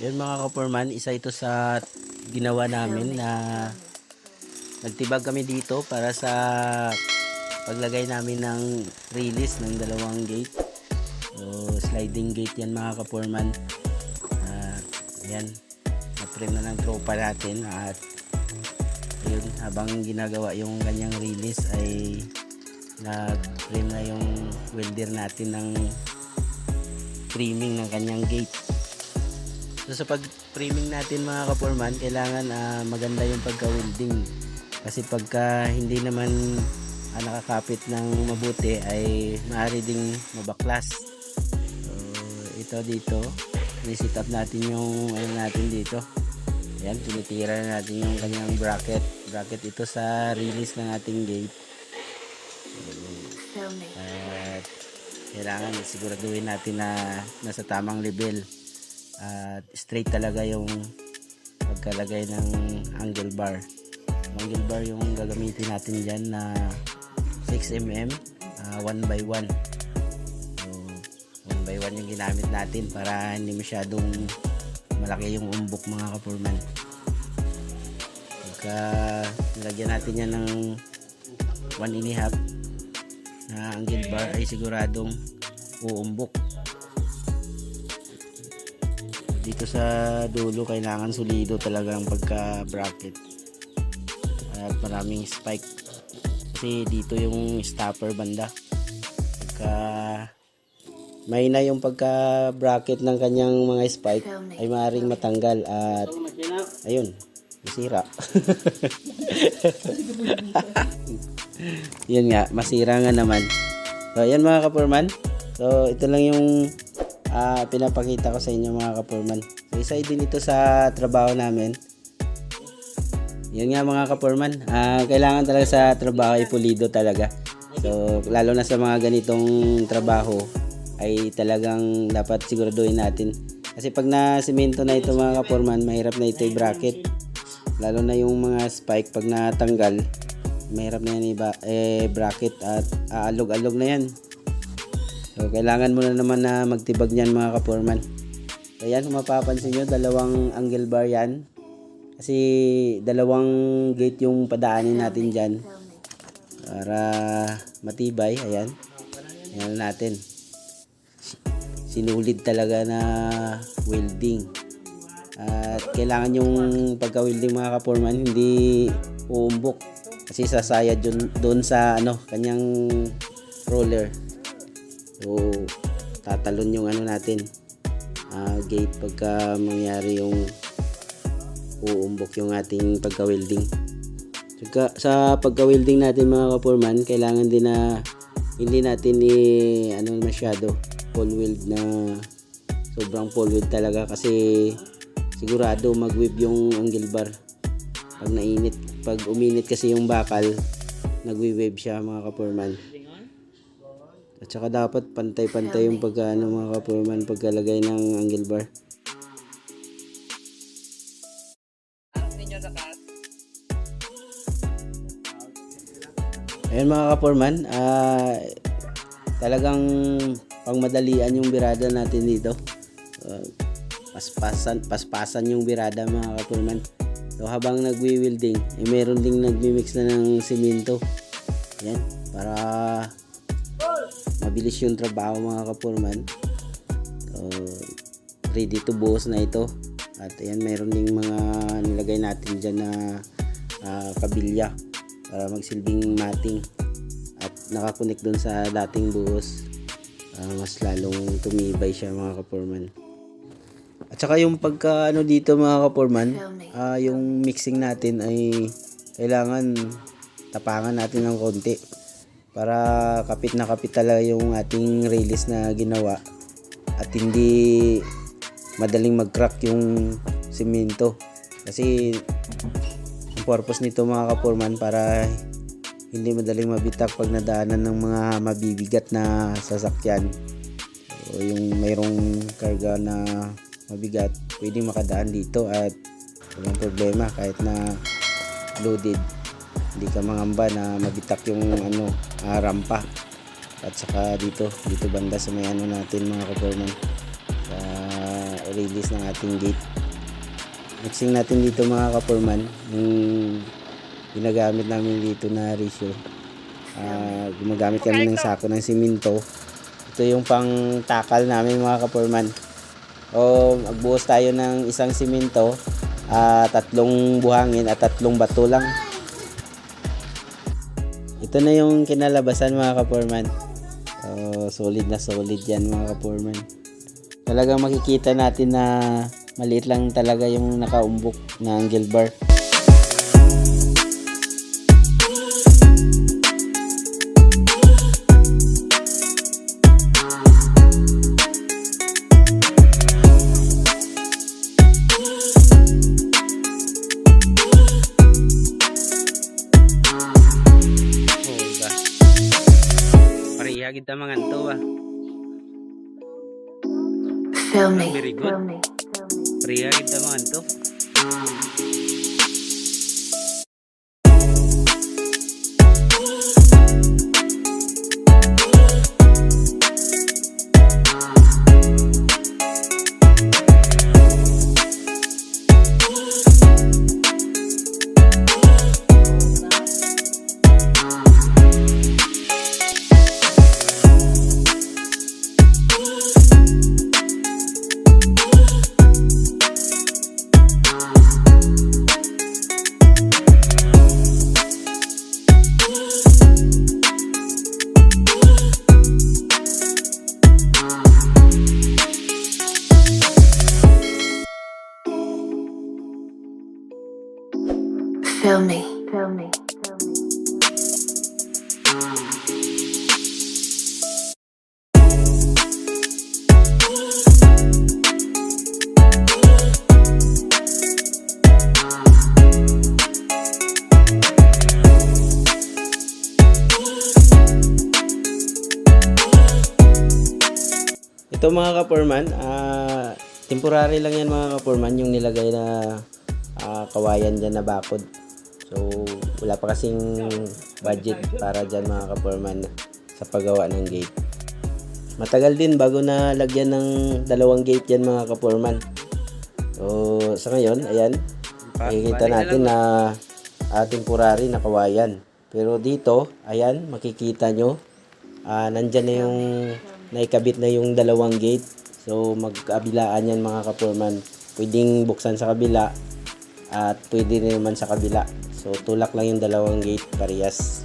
Yun mga kaporman, isa ito sa ginawa namin na nagtibag kami dito para sa paglagay namin ng release ng dalawang gate. So, sliding gate yan mga kaporman. At ayan, na-trim na ng tropa natin at yun, habang ginagawa yung kanyang release ay nag-trim na yung welder natin ng trimming ng kanyang gate. So sa pag-framing natin mga kaporman, kailangan ah, maganda yung pagka-welding. Kasi pagka hindi naman ah, nakakapit ng mabuti ay maaari ding mabaklas. So ito dito, ni-set up natin yung ano natin dito. Ayan, tinitira na natin yung kanyang bracket. Bracket ito sa release ng ating gate. At kailangan siguraduhin natin na nasa tamang level. At straight talaga yung pagkalagay ng angle bar. Angle bar yung gagamitin natin dyan na 6mm 1 by 1 So 1 by 1 yung ginamit natin para hindi masyadong malaki yung umbok mga kapurman. Pagka nilagyan natin yan ng 1 and a half na angle bar ay siguradong uumbok. Dito sa dulo kailangan solido talaga ang pagka bracket. At maraming spike. Kasi dito yung stopper banda. Pagka may na yung pagka bracket ng kanyang mga spike ay maaaring matanggal at ayun, masira. yun nga, masira nga naman. So, yan mga kapurman. So, ito lang yung ah, pinapakita ko sa inyo mga kapurman. So, isa din ito sa trabaho namin. Yun nga mga kapurman. Ah, kailangan talaga sa trabaho ay pulido talaga. So, lalo na sa mga ganitong trabaho ay talagang dapat siguraduhin natin. Kasi pag na simento na ito mga kapurman, mahirap na ito i-bracket. Lalo na yung mga spike pag natanggal, mahirap na yan iba, eh, at aalog-alog na yan. So, kailangan mo na naman na magtibag niyan mga kaporman. So, yan, kung mapapansin nyo, dalawang angle bar yan. Kasi dalawang gate yung padaanin natin dyan. Para matibay, ayan. Yan natin. Sinulid talaga na welding. At kailangan yung pagka-welding mga kaporman, hindi uumbok. Kasi sasayad yun doon sa ano, kanyang roller. So, tatalon yung ano natin, ah, gate pagka mangyari yung uumbok yung ating pagka-welding. Saka, sa pagka-welding natin mga kaporman, kailangan din na hindi natin i ano masyado full weld na sobrang full weld talaga kasi sigurado mag-weave yung angle bar pag nainit pag uminit kasi yung bakal nagwi-wave siya mga kaporman at saka dapat pantay-pantay yung pagka ano, mga kaporman pagkalagay ng angle bar Ayun mga kaporman, ah talagang pangmadalian yung birada natin dito. Ah, paspasan, paspasan yung birada mga kaporman. So habang nagwi-welding, eh, meron ding nagmi-mix na ng simento. Yan, para mabilis yung trabaho mga kaporman. So, ready to buhos na ito. At ayan, meron ding mga nilagay natin dyan na ah, kabilya para magsilbing mating at nakakunik dun sa dating buhos Ah, mas lalong tumibay siya mga kaporman at saka yung pagka ano dito mga kaporman ah, yung mixing natin ay kailangan tapangan natin ng konti para kapit na kapit talaga yung ating release na ginawa at hindi madaling mag-crack yung simento kasi ang purpose nito mga kaporman para hindi madaling mabitak pag nadaanan ng mga mabibigat na sasakyan. So, yung mayroong karga na mabigat, pwedeng makadaan dito at walang problema kahit na loaded. Hindi ka mangamba na mabitak yung ano, ah, rampa. At saka dito, dito banda sa may ano natin mga kaporman. Sa release ng ating gate. Mixing natin dito mga kapurman, yung ginagamit namin dito na ratio. Ah, gumagamit kami ng sako ng siminto. Ito yung pang takal namin mga kapurman. O magbuhos tayo ng isang siminto, ah, tatlong buhangin at tatlong bato lang. Ito na yung kinalabasan mga kapurman. So, solid na solid yan mga kapurman. Talagang makikita natin na maliit lang talaga yung nakaumbok na angle bar. Pareha kita mga to ba? Feel me. Very good. Pareha kita mga to. Feel me. Feel me. Ito mga kaporman, ah temporary lang yan mga kaporman yung nilagay na ah, kawayan dyan na bakod. So wala pa kasing budget para dyan mga kaporman sa paggawa ng gate. Matagal din bago na lagyan ng dalawang gate yan mga kaporman. So sa ngayon, ayan, makikita natin na ah, temporary na kawayan. Pero dito, ayan, makikita nyo, ah nandyan na yung naikabit na yung dalawang gate. So magkabilaan yan mga kaporman. Pwedeng buksan sa kabila at pwede rin naman sa kabila. So tulak lang yung dalawang gate parehas.